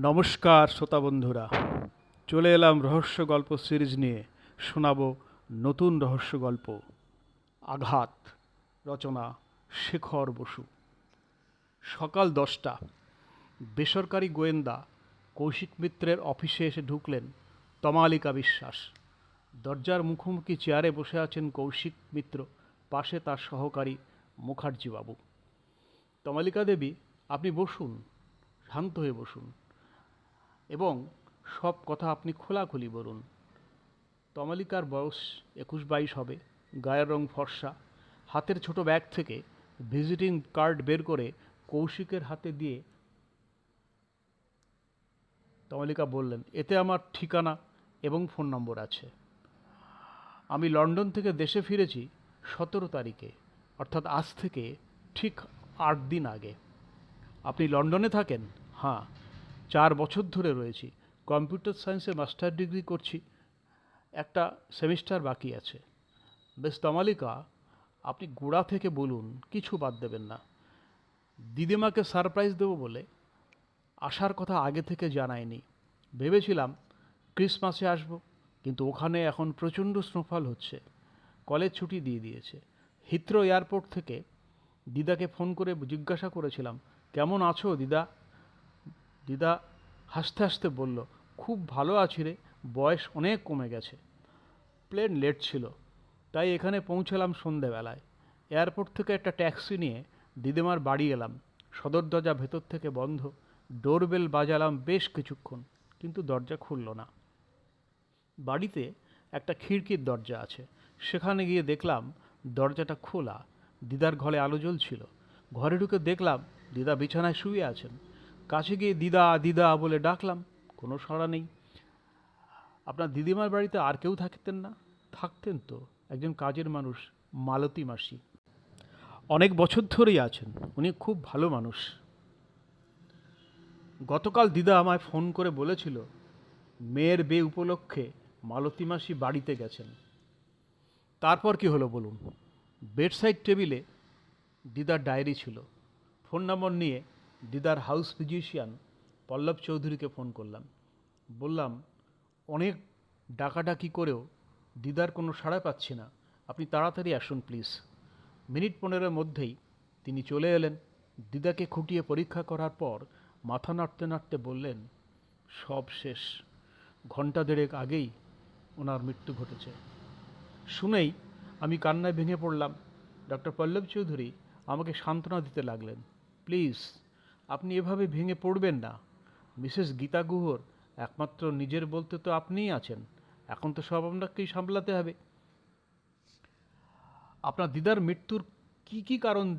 নমস্কার শ্রোতা বন্ধুরা। চলে এলাম রহস্য গল্প সিরিজ নিয়ে। শোনাব নতুন রহস্য গল্প। আঘাত, রচনা, শেখর বসু। সকাল দশটা। বেসরকারি গোয়েন্দা কৌশিক মিত্রের অফিসে এসে ঢুকলেন তমালিকা বিশ্বাস। দরজার মুখোমুখি চেয়ারে বসে আছেন কৌশিক মিত্র, পাশে তার সহকারী মুখার্জিবাবু। তমালিকা দেবী, আপনি বসুন, শান্ত হয়ে বসুন। এবং সব কথা আপনি খোলাখুলি বলুন। তমালিকার বয়স একুশ বাইশ হবে, গায়ের রং ফর্সা। হাতের ছোট ব্যাগ থেকে ভিজিটিং কার্ড বের করে কৌশিকের হাতে দিয়ে তমালিকা বললেন, এতে আমার ঠিকানা এবং ফোন নম্বর আছে। আমি লন্ডন থেকে দেশে ফিরেছি সতেরো তারিখে, অর্থাৎ আজ থেকে ঠিক আট দিন আগে। আপনি লন্ডনে থাকেন? হ্যাঁ। চার বছর ধরে রয়েছি। কম্পিউটার সায়েন্সে মাস্টার ডিগ্রি করছি। একটা সেমিস্টার বাকি আছে। বেশ তমালিকা, আপনি গোড়া থেকে বলুন, কিছু বাদ দেবেন না। দিদিমাকে সারপ্রাইজ দেবো বলে আসার কথা আগে থেকে জানায়নি। ভেবেছিলাম ক্রিসমাসে আসব, কিন্তু ওখানে এখন প্রচণ্ড স্নোফল হচ্ছে। কলেজ ছুটি দিয়ে দিয়েছে। হিথ্রো এয়ারপোর্ট থেকে দিদাকে ফোন করে জিজ্ঞাসা করেছিলাম, কেমন আছো দিদা? দিদা হাসতে হাসতে বলল, খুব ভালো আছি রে, বয়স অনেক কমে গেছে। প্লেন লেট ছিল, তাই এখানে পৌঁছলাম সন্ধেবেলায়। এয়ারপোর্ট থেকে একটা ট্যাক্সি নিয়ে দিদিমার বাড়ি এলাম। সদর দরজা ভেতর থেকে বন্ধ, ডোরবেল বাজালাম বেশ কিছুক্ষণ, কিন্তু দরজা খুলল না। বাড়িতে একটা খিড়কির দরজা আছে, সেখানে গিয়ে দেখলাম দরজাটা খোলা, দিদার ঘরে আলো জ্বলছিল। ঘরে ঢুকে দেখলাম দিদা বিছানায় শুয়ে আছেন। কাছে গিয়ে দিদা দিদা বলে ডাকলাম, কোনো সাড়া নেই। আপনার দিদিমার বাড়িতে আর কেউ থাকতেন না? থাকতেন তো একজন কাজের মানুষ, মালতী মাসি। অনেক বছর ধরেই আছেন, উনি খুব ভালো মানুষ। গতকাল দিদা আমায় ফোন করে বলেছিল, মেয়ের বে উপলক্ষে মালতী মাসি বাড়িতে গেছেন। তারপর কি হলো বলুন? বেডসাইড টেবিলে দিদার ডায়েরি ছিল। ফোন নম্বর নিয়ে দিদার হাউস ফিজিশিয়ান পল্লব চৌধুরীকে ফোন করলাম। বললাম, অনেক ডাকাডাকি করেও দিদার কোনো সাড়া পাচ্ছি না। আপনি তাড়াতাড়ি আসুন প্লিজ। মিনিট পনেরোর মধ্যেই তিনি চলে এলেন। দিদাকে খুঁটিয়ে পরীক্ষা করার পর মাথা নাড়তে নাড়তে বললেন, সব শেষ। ঘণ্টা দেড়েক আগেই ওনার মৃত্যু ঘটেছে। শুনেই আমি কান্নায় ভেঙে পড়লাম। ডক্টর পল্লব চৌধুরী আমাকে সান্ত্বনা দিতে লাগলেন। প্লিজ আপনি এভাবে ভেঙে পড়বেন না। মিসেস গীতা গুহর একমাত্র নিজের বলতে তো আপনিই আছেন। এখন তো সব আপনাকেই সামলাতে হবে। আপনার দিদার মৃত্যুর কি কি কারণ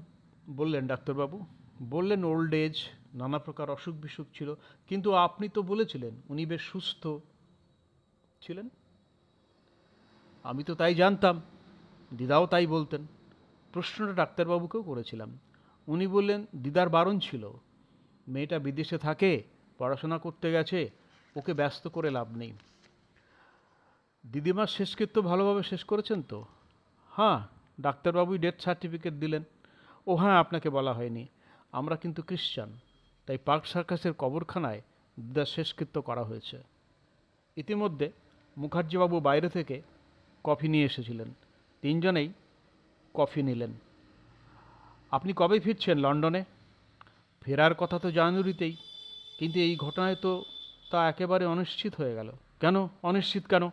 বললেন, ডাক্তারবাবু? বললেন ওল্ড এজ নানা প্রকার অসুখ বিসুখ ছিল, কিন্তু আপনি তো বলেছিলেন উনি বেশ সুস্থ ছিলেন। আমি তো তাই জানতাম, দিদাও তাই বলতেন। প্রশ্নটা ডাক্তারবাবুকেও করেছিলাম। উনি বললেন, দিদার বারণ ছিল মেয়েটা বিদেশে থাকে, পড়াশোনা করতে গেছে, ওকে ব্যস্ত করে লাভ নেই। দিদিমার শেষকৃত্য ভালোভাবে শেষ করেছেন তো? হ্যাঁ ডাক্তারবাবুই ডেথ সার্টিফিকেট দিলেন। ও হ্যাঁ আপনাকে বলা হয়নি। আমরা কিন্তু খ্রিশ্চান, তাই পার্ক সার্কাসের কবরখানায় দিদার শেষকৃত্য করা হয়েছে। ইতিমধ্যে মুখার্জিবাবু বাইরে থেকে কফি নিয়ে এসেছিলেন। তিনজনেই কফি নিলেন। আপনি কবে ফিরছেন লন্ডনে? ফেরার কথা তো জানুয়ারিতেই, কিন্তু এই ঘটনায় তো তা একেবারে অনিশ্চিত হয়ে গেল। কেন? অনিশ্চিত কেন?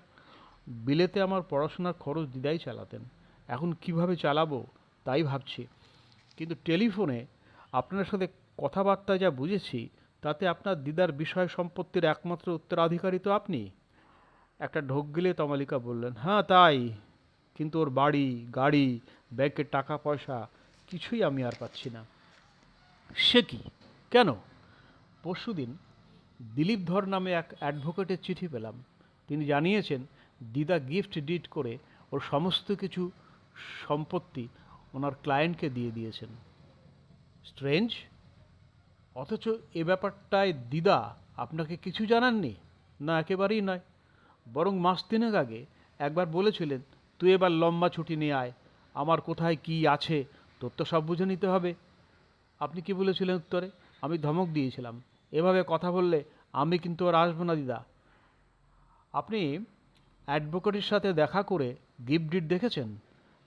বিলেতে আমার পড়াশোনার খরচ দিদাই চালাতেন। এখন কীভাবে চালাবো তাই ভাবছি। কিন্তু টেলিফোনে আপনার সাথে কথাবার্তা যা বুঝেছি, তাতে আপনার দিদার বিষয় সম্পত্তির একমাত্র উত্তরাধিকারী তো আপনি। একটা ঢোক গিলে তমালিকা বললেন হ্যাঁ তাই। কিন্তু ওর বাড়ি, গাড়ি, ব্যাংকের টাকা পয়সা কিছুই আমি আর পাচ্ছি না। সে কি? কেন? পরশুদিন দিলীপ ধর নামে এক অ্যাডভোকেটের চিঠি পেলাম। তিনি জানিয়েছেন, দিদা গিফট ডিট করে ওর সমস্ত কিছু সম্পত্তি ওনার ক্লায়েন্টকে দিয়ে দিয়েছেন। স্ট্রেঞ্জ? অথচ এ ব্যাপারটায় দিদা আপনাকে কিছু জানাননি? না, একেবারেই নয়। বরং মাস তিনেক আগে একবার বলেছিলেন, তুই এবার লম্বা ছুটি নিয়ে আয়। আমার কোথায় কি আছে, তোর তো সব বুঝে নিতে হবে। আপনি কি বলেছিলেন উত্তরে? আমি ধমক দিয়েছিলাম। এভাবে কথা বললে আমি কিন্তু আর আসব না, দিদা। আপনি অ্যাডভোকেটের সাথে দেখা করে গিফট ডিড দেখেছেন?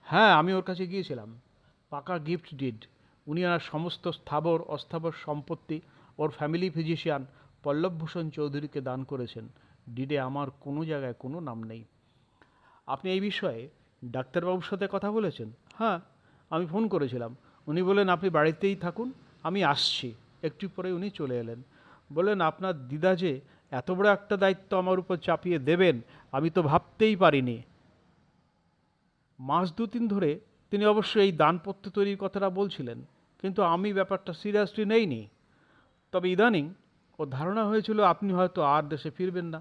হ্যাঁ আমি ওর কাছে গিয়েছিলাম। পাকা গিফট ডিড উনি আর সমস্ত স্থাবর, অস্থাবর সম্পত্তি ওর ফ্যামিলি ফিজিশিয়ান পল্লবভূষণ চৌধুরীকে দান করেছেন। ডিডে আমার কোনো জায়গায় কোনো নাম নেই। আপনি এই বিষয়ে ডাক্তারবাবুর সাথে কথা বলেছেন? হ্যাঁ আমি ফোন করেছিলাম। উনি বললেন, আপনি বাড়িতেই থাকুন, আমি আসছি। একটু পরে উনি চলে এলেন। বললেন, আপনার দিদা যে এত বড় একটা দায়িত্ব আমার উপর চাপিয়ে দেবেন, আমি তো ভাবতেই পারিনি। মাস দু তিন ধরে তিনি অবশ্য এই দানপত্র তৈরির কথাটা বলছিলেন, কিন্তু আমি ব্যাপারটা সিরিয়াসলি নেইনি। তবে ইদানিং ও ধারণা হয়েছিল, আপনি হয়তো আর দেশে ফিরবেন না।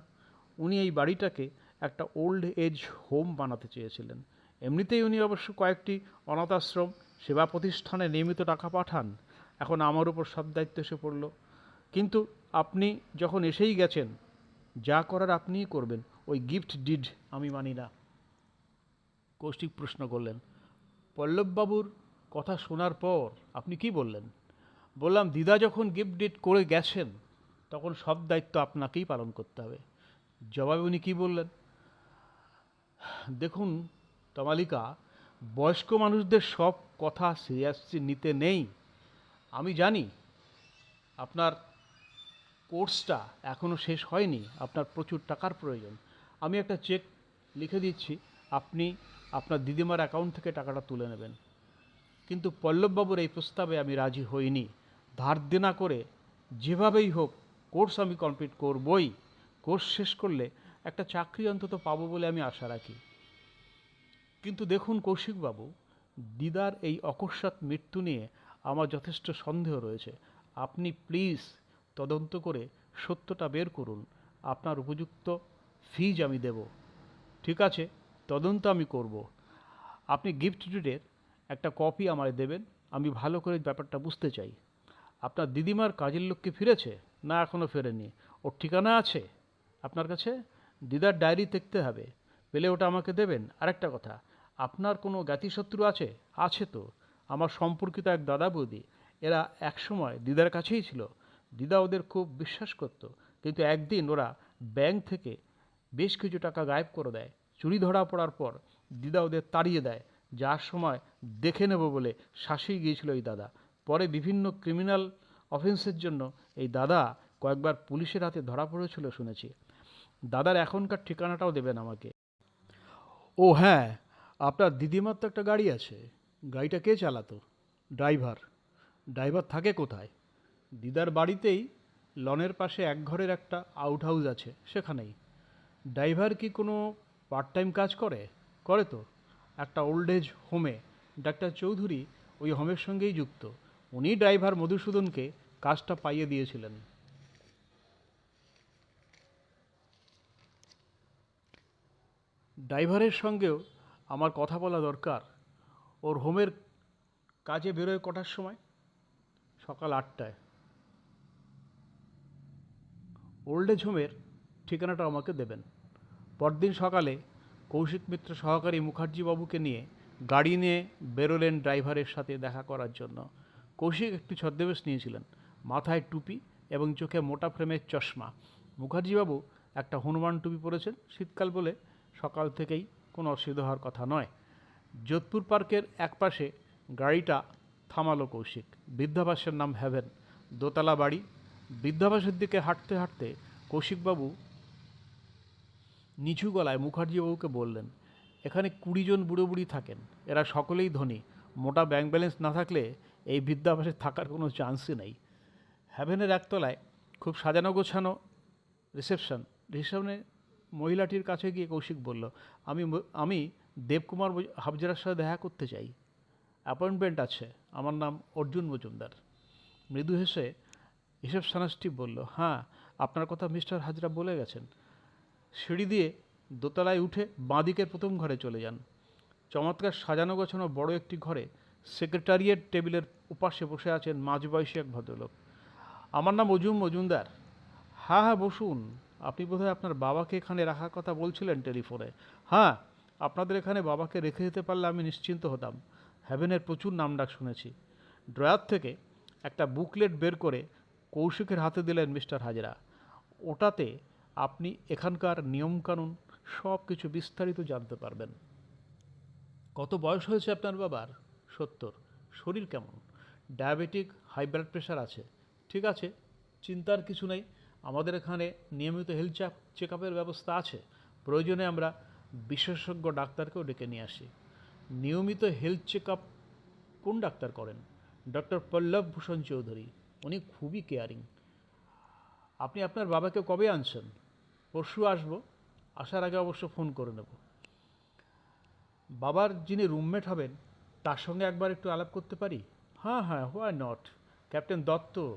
উনি এই বাড়িটাকে একটা ওল্ড এজ হোম বানাতে চেয়েছিলেন। এমনিতেই উনি অবশ্য কয়েকটি অনাথ আশ্রম সেবা প্রতিষ্ঠানে নিয়মিত টাকা পাঠান। এখন আমার উপর সব দায়িত্ব এসে পড়ল। কিন্তু আপনি যখন এসেই গেছেন, যা করার আপনিই করবেন, ওই গিফট ডিড আমি মানি না। কৌশিক প্রশ্ন করলেন, পল্লববাবুর কথা শোনার পর আপনি কি বললেন? বললাম, দিদা যখন গিফট ডিড করে গেছেন, তখন সব দায়িত্ব আপনাকেই পালন করতে হবে। জবাবে উনি কী বললেন? দেখুন, তমালিকা বয়স্ক মানুষদের সব কথা সিরিয়াসলি নিতে নেই। আমি জানি আপনার কোর্সটা এখনও শেষ হয়নি, আপনার প্রচুর টাকার প্রয়োজন। আমি একটা চেক লিখে দিচ্ছি, আপনি আপনার দিদিমার অ্যাকাউন্ট থেকে টাকাটা তুলে নেবেন। কিন্তু পল্লববাবুর এই প্রস্তাবে আমি রাজি হইনি। ধার দেনা করে যেভাবেই হোক কোর্স আমি কমপ্লিট করবই। কোর্স শেষ করলে একটা চাকরি অন্তত পাবো বলে আমি আশা রাখি। কিন্তু দেখুন কৌশিকবাবু, দিদার এই অকস্মাৎ মৃত্যু নিয়ে আমার যথেষ্ট সন্দেহ রয়েছে। আপনি প্লিজ তদন্ত করে সত্যটা বের করুন। আপনার উপযুক্ত ফিজ আমি দেব। ঠিক আছে, তদন্ত আমি করব। আপনি গিফট ডিডের একটা কপি আমায় দেবেন, আমি ভালো করে ব্যাপারটা বুঝতে চাই। আপনার দিদিমার কাজের লোককে ফিরেছে? না এখনও ফেরেনি। ওর ঠিকানা আছে আপনার কাছে? দিদার ডায়েরি দেখতে হবে। পেলে ওটা আমাকে দেবেন। আরেকটা কথা আপনার কোনো জ্ঞাতিশত্রু আছে? আছে তো। আমার সম্পর্কিত এক দাদা বৌদি, এরা একসময় দিদার কাছেই ছিল। দিদা ওদের খুব বিশ্বাস করত, কিন্তু একদিন ওরা ব্যাংক থেকে বেশ কিছু টাকা গায়েব করে দেয়। চুরি ধরা পড়ার পর দিদা ওদের তাড়িয়ে দেয় যার সময় দেখে নেব বলে শাসিয়ে গিয়েছিল এই দাদা। পরে বিভিন্ন ক্রিমিনাল অফেন্সের জন্য এই দাদা কয়েকবার পুলিশের হাতে ধরা পড়েছিল শুনেছি। দাদার এখনকার ঠিকানাটাও দেবেন আমাকে। ও হ্যাঁ আপনার দিদিমার তো একটা গাড়ি আছে। গাড়িটা কে চালাতো? ড্রাইভার। ড্রাইভার থাকে কোথায়? দিদার বাড়িতেই লনের পাশে এক ঘরের একটা আউট হাউস আছে, সেখানেই। ড্রাইভার কি কোনো পার্ট টাইম কাজ করে? করে তো। একটা ওল্ড এজ হোমে ডাক্তার চৌধুরী ওই হোমের সঙ্গেই যুক্ত। উনি ড্রাইভার মধুসূদনকে কাজটা পাইয়ে দিয়েছিলেন। ড্রাইভারের সঙ্গেও আমার কথা বলা দরকার। ওর হোমের কাজে বেরোয় কটার সময়? সকাল আটটায়। ওল্ড এজ হোমের ঠিকানাটা আমাকে দেবেন। পরদিন সকালে কৌশিক মিত্র সহকারী মুখার্জিবাবুকে নিয়ে গাড়ি নিয়ে বেরোলেন ড্রাইভারের সাথে দেখা করার জন্য। কৌশিক একটি ছদ্মবেশ নিয়েছিলেন, মাথায় টুপি এবং চোখে মোটা ফ্রেমের চশমা। মুখার্জিবাবু একটা হনুমান টুপি পরেছেন, শীতকাল বলে সকাল থেকেই কোনো অসুবিধা হওয়ার কথা নয়। যোধপুর পার্কের একপাশে গাড়িটা থামালো কৌশিক। বৃদ্ধাবাসের নাম হ্যাভেন। দোতলা বাড়ি। বৃদ্ধাবাসের দিকে হাঁটতে হাঁটতে কৌশিকবাবু নিচু গলায় মুখার্জিবাবুকে বললেন, এখানে কুড়ি জন বুড়ো বুড়ি থাকেন। এরা সকলেই ধনী। মোটা ব্যাংক ব্যালেন্স না থাকলে এই বৃদ্ধাবাসে থাকার কোনো চান্সই নেই। হ্যাভেনের একতলায় খুব সাজানো গোছানো রিসেপশন। রিসেপশনে মহিলাটির কাছে গিয়ে কৌশিক বলল, আমি আমি দেবকুমার হাবজারার সাথে দেখা করতে চাই। অ্যাপয়েন্টমেন্ট আছে। আমার নাম অর্জুন মজুমদার। মৃদু হেসে রিসেপশনিস্টটি বলল হ্যাঁ আপনার কথা মিস্টার হাজরা বলে গেছেন। সিঁড়ি দিয়ে দোতলায় উঠে বাঁদিকের প্রথম ঘরে চলে যান। চমৎকার সাজানো গোছানো বড় একটি ঘরে সেক্রেটারিয়েট টেবিলের উপাশে বসে আছেন মাঝবয়সী এক ভদ্রলোক। আমার নাম অজুম মজুমদার। হ্যাঁ হ্যাঁ বসুন। আপনি বোধহয় আপনার বাবাকে এখানে রাখার কথা বলছিলেন টেলিফোনে। হ্যাঁ আপনাদের এখানে বাবাকে রেখে যেতে পারলে আমি নিশ্চিন্ত হতাম। হ্যাভেনের প্রচুর নামডাক শুনেছি। ড্রয়ার থেকে একটা বুকলেট বের করে কৌশিকের হাতে দিলেন মিস্টার হাজরা। ওটাতে আপনি এখানকার নিয়মকানুন সব কিছু বিস্তারিত জানতে পারবেন। কত বয়স হয়েছে আপনার বাবার? সত্তর। শরীর কেমন? ডায়াবেটিক, হাই ব্লাড প্রেশার আছে। ঠিক আছে, চিন্তার কিছু নেই। আমাদের এখানে নিয়মিত হেলথ চেক চেক আপের ব্যবস্থা আছে। প্রয়োজনে আমরা বিশেষজ্ঞ ডাক্তারকেও ডেকে নিয়ে আসি। নিয়মিত হেলথ চেক আপ কোন ডাক্তার করেন? ডক্টর পল্লব ভূষণ চৌধুরী, উনি খুবই কেয়ারিং আপনি আপনার বাবাকে কবে আনছেন? পরশু আসব, আসার আগে অবশ্য ফোন করে নেব। বাবার যিনি রুমমেট হবেন, তার সঙ্গে একবার একটু আলাপ করতে পারি? হ্যাঁ হ্যাঁ হোয়াই নট ক্যাপ্টেন দত্ত,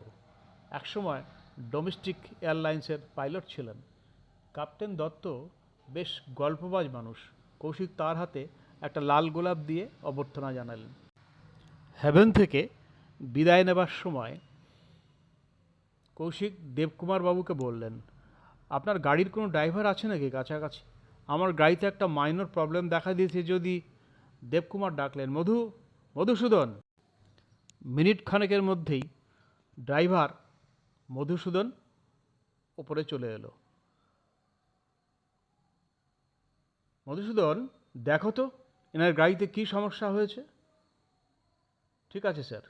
একসময় ডোমেস্টিক এয়ারলাইন্সের পাইলট ছিলেন। ক্যাপ্টেন দত্ত বেশ গল্পবাজ মানুষ। কৌশিক তার হাতে একটা লাল গোলাপ দিয়ে অভ্যর্থনা জানালেন। হ্যাভেন থেকে বিদায় নেবার সময় কৌশিক দেবকুমার বাবুকে বললেন, আপনার গাড়ির কোনো ড্রাইভার আছে নাকি কাছাকাছি? আমার গাড়িতে একটা মাইনর প্রবলেম দেখা দিয়েছে, যদি দেবকুমার ডাকলেন, মধু, মধুসূদন। মিনিট খানেকের মধ্যেই ড্রাইভার মধুসূদন ওপরে চলে এলো। মধুসূদন, দেখো তো, এনার গাড়িতে কী সমস্যা হয়েছে? ঠিক আছে, স্যার।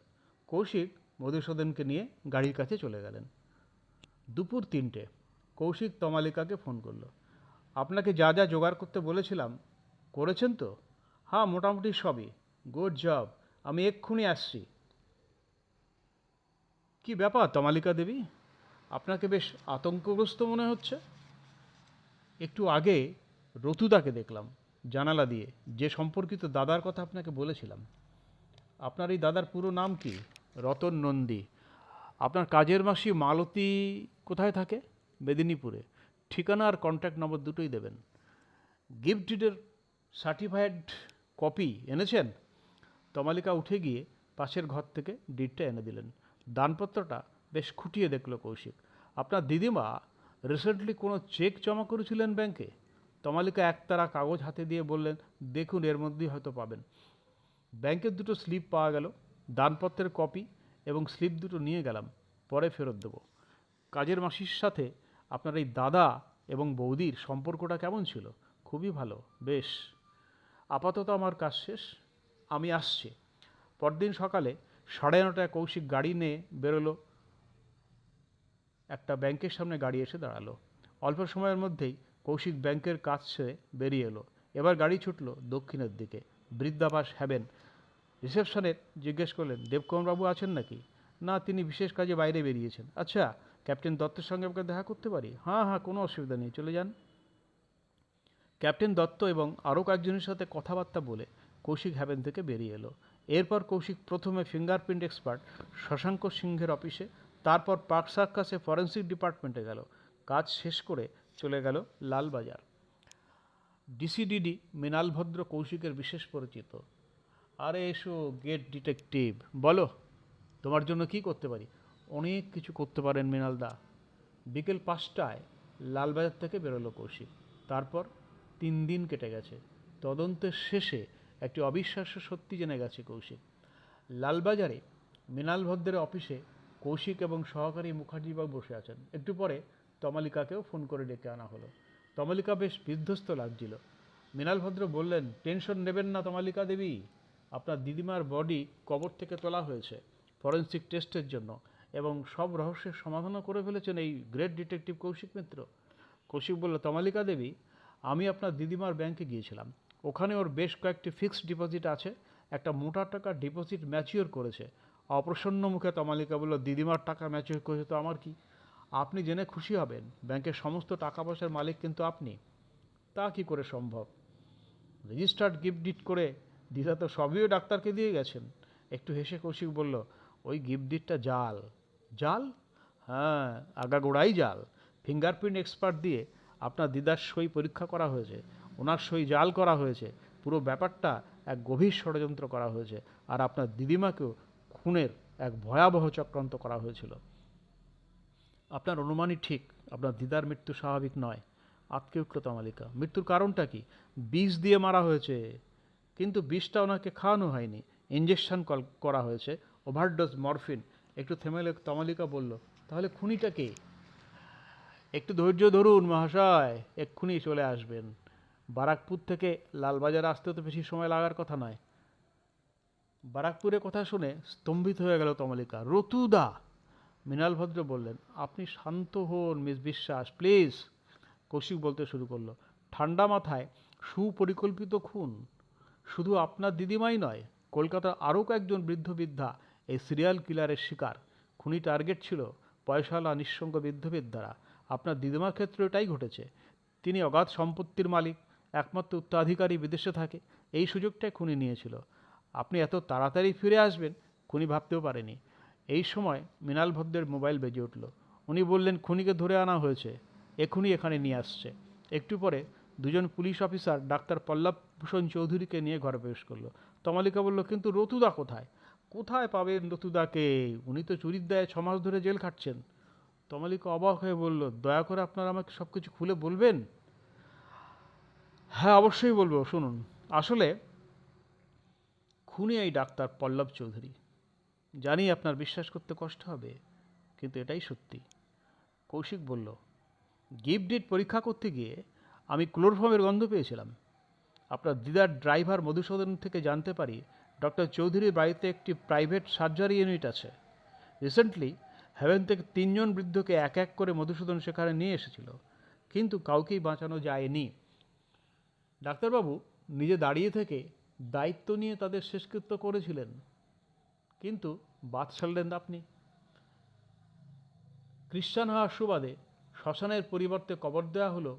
কৌশিক মধুসূদনকে নিয়ে গাড়ির কাছে চলে গেলেন। দুপুর তিনটে, কৌশিক তমালিকাকে ফোন করল। আপনাকে যা যা জোগাড় করতে বলেছিলাম, করেছেন তো? হ্যাঁ মোটামুটি সবই। গুড জব, আমি এক্ষুনি আসছি। কি ব্যাপার তমালিকা দেবী? আপনাকে বেশ আতঙ্কগ্রস্ত মনে হচ্ছে? একটু আগে রতুদাকে দেখলাম, জানালা দিয়ে, যে সম্পর্কিত দাদার কথা আপনাকে বলেছিলাম। আপনার এই দাদার পুরো নাম কি? রতন নন্দী। আপনার কাজের মাসি মালতী কোথায় থাকে? মেদিনীপুরে। ঠিকানা আর কন্ট্যাক্ট নম্বর দুটোই দেবেন। গিফট ডিডের সার্টিফাইড কপি এনেছেন? তমালিকা উঠে গিয়ে পাশের ঘর থেকে ডিডটা এনে দিলেন। দানপত্রটা বেশ খুঁটিয়ে দেখল কৌশিক। আপনার দিদিমা রিসেন্টলি কোনো চেক জমা করেছিলেন ব্যাংকে তমালিকা একতারা কাগজ হাতে দিয়ে বললেন, দেখুন, এর মধ্যেই হয়তো পাবেন। ব্যাংকের দুটো স্লিপ পাওয়া গেল, দানপত্রের কপি এবং স্লিপ দুটো নিয়ে গেলাম, পরে ফেরত দেবো। কাজের মাসির সাথে আপনার এই দাদা এবং বৌদির সম্পর্কটা কেমন ছিল? খুবই ভালো, বেশ। আপাতত আমার কাজ শেষ, আমি আসছি। পরদিন সকালে সাড়ে নটায় কৌশিক গাড়ি নিয়ে বেরোলো। একটা ব্যাংকের সামনে গাড়ি এসে দাঁড়াল। অল্প সময়ের মধ্যেই কৌশিক ব্যাংকের কাজ ছেড়ে বেরিয়ে এলো। এবার গাড়ি ছুটলো দক্ষিণের দিকে। বৃদ্ধাবাস হ্যাবেন। রিসেপশনের জিজ্ঞেস করলেন, দেবকুমারবাবু আছেন নাকি? না, তিনি বিশেষ কাজে বাইরে বেরিয়েছেন। আচ্ছা ক্যাপ্টেন দত্তের সঙ্গে আপনাকে দেখা করতে পারি? হ্যাঁ হ্যাঁ কোনো অসুবিধা নেই, চলে যান। ক্যাপ্টেন দত্ত এবং আরও কয়েকজনের সাথে কথাবার্তা বলে কৌশিক হ্যাভেন থেকে বেরিয়ে এলো। এরপর কৌশিক প্রথমে ফিঙ্গারপ্রিন্ট এক্সপার্ট, শশাঙ্ক সিংহের অফিসে, তারপর পার্ক সার্কাসে ফরেন্সিক ডিপার্টমেন্টে গেল। কাজ শেষ করে চলে গেল লালবাজার। ডিসিডিডি মৃণাল ভদ্র কৌশিকের বিশেষ পরিচিত। আরে এসো, গেট ডিটেকটিভ। বলো, তোমার জন্য কি করতে পারি? অনেক কিছু করতে পারেন মৃণালদা বিকেল পাঁচটায় লালবাজার থেকে বেরোলো কৌশিক। তারপর তিন দিন কেটে গেছে। তদন্তের শেষে একটি অবিশ্বাস্য সত্যি জেনে গেছে কৌশিক। লালবাজারে মৃণাল ভদ্রের অফিসে কৌশিক এবং সহকারী মুখার্জিবাবু বসে আছেন। একটু পরে তমালিকাকেও ফোন করে ডেকে আনা হলো। তমালিকা বেশ বিধ্বস্ত লাগছিল। মৃণাল ভদ্র বললেন, টেনশন নেবেন না তমালিকা দেবী। আপনার দিদিমার বডি কবর থেকে তোলা হয়েছে ফরেন্সিক টেস্টের জন্য এবং সব রহস্যের সমাধানও করে ফেলেছেন এই গ্রেট ডিটেকটিভ কৌশিক মিত্র। কৌশিক বলল, তমালিকা দেবী, আমি আপনার দিদিমার ব্যাংকে গিয়েছিলাম। ওখানে ওর বেশ কয়েকটি ফিক্সড ডিপোজিট আছে। একটা মোটা টাকার ডিপোজিট ম্যাচিওর করেছে। অপ্রসন্ন মুখে তমালিকা বলল, দিদিমার টাকা ম্যাচিওর করেছে তো আমার কি? আপনি জেনে খুশি হবেন। ব্যাংকের সমস্ত টাকা পয়সার মালিক কিন্তু আপনি। তা কি করে সম্ভব? রেজিস্টার্ড গিফট ডিট করে দিদা তো সবইও ডাক্তারকে দিয়ে গেছেন। একটু হেসে কৌশিক বলল, ওই গিফট ডিটটা জাল। জাল? হ্যাঁ আগাগোড়াই জাল। ফিঙ্গারপ্রিন্ট এক্সপার্ট দিয়ে আপনার দিদার সই পরীক্ষা করা হয়েছে। ওনার সই জাল করা হয়েছে, পুরো ব্যাপারটা এক গভীর ষড়যন্ত্র করা হয়েছে আর আপনার দিদিমাকেও খুনের এক ভয়াবহ চক্রান্ত করা হয়েছিল। আপনার অনুমানই ঠিক, আপনার দিদার মৃত্যু স্বাভাবিক নয় আটকে উঠল তমালিকা মৃত্যুর কারণটা কি? বিষ দিয়ে মারা হয়েছে, কিন্তু বিষটা ওনাকে খাওয়ানো হয়নি ইঞ্জেকশন করা হয়েছে ওভারডোজ মরফিন একটু থেমেলে তমালিকা বলল, তাহলে খুনিটা কে? একটু ধৈর্য ধরুন মহাশয়, এক্ষুনি চলে আসবেন। বারাকপুর থেকে লালবাজার আসতে তো বেশি সময় লাগার কথা নয়। বারাকপুরের কথা শুনে স্তম্ভিত হয়ে গেল তমালিকা। রতুদা, মৃণাল ভদ্র বললেন, আপনি শান্ত হন, মিস বিশ্বাস, প্লিজ। কৌশিক বলতে শুরু করল, ঠান্ডা মাথায় সুপরিকল্পিত খুন। শুধু আপনার দিদিমাই নয়, কলকাতার আরও কয়েকজন বৃদ্ধ বৃদ্ধা এই সিরিয়াল কিলারের শিকার। খুনি টার্গেট ছিল পয়সাওয়ালা নিঃসঙ্গ বৃদ্ধ বৃদ্ধারা। আপনার দিদিমার ক্ষেত্রে এটাই ঘটেছে। তিনি অগাধ সম্পত্তির মালিক একমাত্র উত্তরাধিকারী বিদেশে থাকে। এই সুযোগটাই খুনি নিয়েছিল। আপনি এত তাড়াতাড়ি ফিরে আসবেন, খুনি ভাবতেও পারেনি। এই সময় মৃণাল ভদ্রের মোবাইল বেজে উঠল। উনি বললেন, খুনিকে ধরে আনা হয়েছে। এখনই এখানে নিয়ে আসছে। একটু পরে দুজন পুলিশ অফিসার ডাক্তার পল্লব ভূষণ চৌধুরীকে নিয়ে ঘরে প্রবেশ করল। তমালিকা বলল, কিন্তু রতুদা কোথায়? কোথায় পাবেন রতুদাকে? উনি তো চুরির দায়ে ছ মাস ধরে জেল খাটছেন। তমালিকা অবাক হয়ে বলল, দয়া করে আপনারা আমাকে সব কিছু খুলে বলবেন? হ্যাঁ অবশ্যই বলব, শুনুন। আসলে খুনি এই ডাক্তার পল্লব চৌধুরী। জানি আপনার বিশ্বাস করতে কষ্ট হবে, কিন্তু এটাই সত্যি। কৌশিক বলল, গিফট ডেট পরীক্ষা করতে গিয়ে আমি ক্লোরফর্মের গন্ধ পেয়েছিলাম। আপনার দিদার ড্রাইভার মধুসূদন থেকে জানতে পারি ডক্টর চৌধুরীর বাড়িতে একটি প্রাইভেট সার্জারি ইউনিট আছে। রিসেন্টলি হেভেন থেকে তিনজন বৃদ্ধকে এক এক করে মধুসূদন সেখানে নিয়ে এসেছিল, কিন্তু কাউকেই বাঁচানো যায়নি। ডাক্তারবাবু নিজে দাঁড়িয়ে থেকে দায়িত্ব নিয়ে তাদের শেষকৃত্য করেছিলেন। কিন্তু বাদ সারলেন আপনি। খ্রিস্টান হওয়ার সুবাদে শ্মশানের পরিবর্তে কবর দেওয়া হলো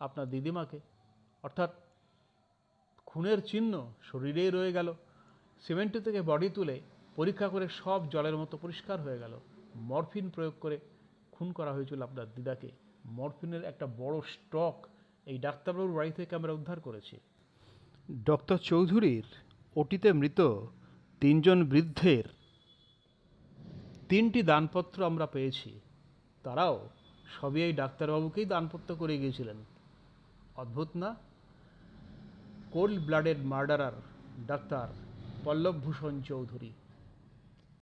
আপনার দিদিমাকে। অর্থাৎ খুনের চিহ্ন শরীরেই রয়ে গেল। সিমেন্ট থেকে বডি তুলে পরীক্ষা করে সব জলের মতো পরিষ্কার হয়ে গেল। মরফিন প্রয়োগ করে খুন করা হয়েছিল আপনার দিদাকে। মরফিনের একটা বড় স্টক এই ডাক্তারবাবুর বাড়ি থেকে আমরা উদ্ধার করেছি। ডক্টর চৌধুরীর ওটিতে মৃত তিনজন বৃদ্ধের তিনটি দানপত্র আমরা পেয়েছি। তারাও সবই এই ডাক্তারবাবুকেই দানপত্র করে গিয়েছিলেন। অদ্ভুত না? কোল্ড ব্লাডেড মার্ডারার ডাক্তার পল্লব ভূষণ চৌধুরী।